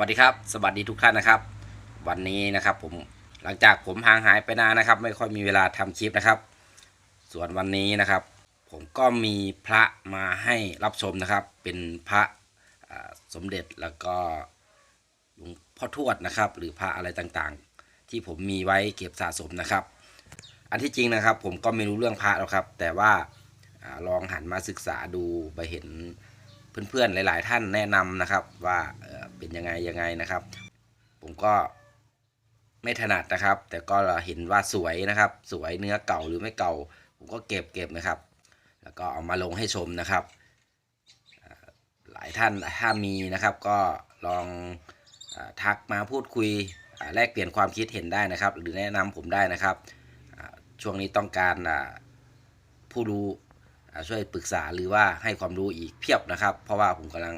วัสดีครับ สวัสดีทุกท่านนะครับ วันนี้นะครับผมหลังจากผมห่างหายไปนานนะครับ ไม่ค่อยมีเวลาทำคลิปนะครับ ส่วนวันนี้นะครับ ผมก็มีพระมาให้รับชมนะครับ เป็นพระสมเด็จแล้วก็หลวงพ่อทวดนะครับ หรือพระอะไรต่างๆ ที่ผมมีไว้เก็บสะสมนะครับ อันที่จริงนะครับ ผมก็ไม่รู้เรื่องพระหรอกครับ แต่ว่าลองหันมาศึกษาดูไปเห็นเพื่อนๆหลาย ๆ ท่านแนะนำนะครับว่าเเป็นยังไงยังไงนะครับ ผมก็ไม่ถนัดนะครับ แต่ก็เห็นว่าสวยนะครับ สวยเนื้อเก่าหรือไม่เก่า ผมก็เก็บเก็บนะครับ แล้วก็เอามาลงให้ชมนะครับ หลายท่านถ้ามีนะครับ ก็ลองอทักมาพูดคุยแลกเปลี่ยนความคิดเห็นได้นะครับ หรือแนะนำผมได้นะครับช่วงนี้ต้องการผู้รู้ช่วยปรึกษาหรือว่าให้ความรู้อีกเพียบนะครับ เพราะว่าผมกำลัง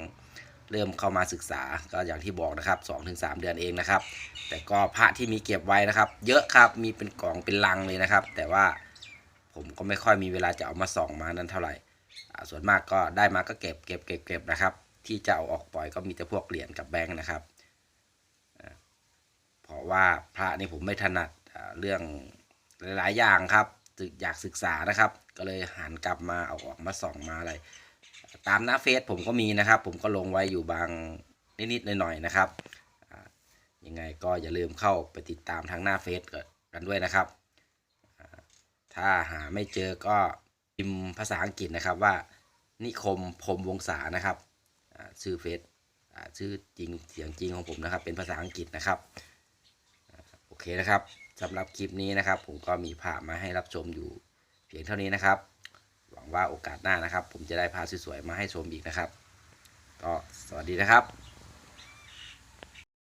เริ่มเข้ามาศึกษาก็อย่างที่บอกนะครับ 2-3 เดือนเองนะครับ แต่ก็พระที่มีเก็บไว้นะครับ เยอะครับมีเป็นกล่องเป็นลังเลยนะครับ แต่ว่าผมก็ไม่ค่อยมีเวลาจะเอามาส่องมานั้นเท่าไหร่ ส่วนมากก็ได้มาก็เก็บเก็บเก็บเก็บนะครับ ที่จะเอาออกปล่อยก็มีแต่พวกเหรียญกับแบงค์นะครับเพราะว่าพระนี่ผมไม่ถนัดเรื่องหลาย ๆ อย่างครับอยากศึกษานะครับ ก็เลยหันกลับมาเอาออกมาส่องมาอะไร ตามหน้าเฟซผมก็มีนะครับ ผมก็ลงไว้อยู่บางนิดๆหน่อยๆนะครับยังไงก็อย่าลืมเข้าไปติดตามทางหน้าเฟซกันด้วยนะครับ ถ้าหาไม่เจอก็พิมพ์ภาษาอังกฤษนะครับว่านิคมพรมวงศานะครับชื่อเฟซชื่อจริงเสียงจริงของผมนะครับ เป็นภาษาอังกฤษนะครับโอเคนะครับสำหรับคลิปนี้นะครับ ผมก็มีภาพมาให้รับชมอยู่เพียงเท่านี้นะครับ งว่าโอกาสหน้านะครับ ผมจะได้พาสวยๆมาให้ชมอีกนะครับ ก็สวัสดีนะครับ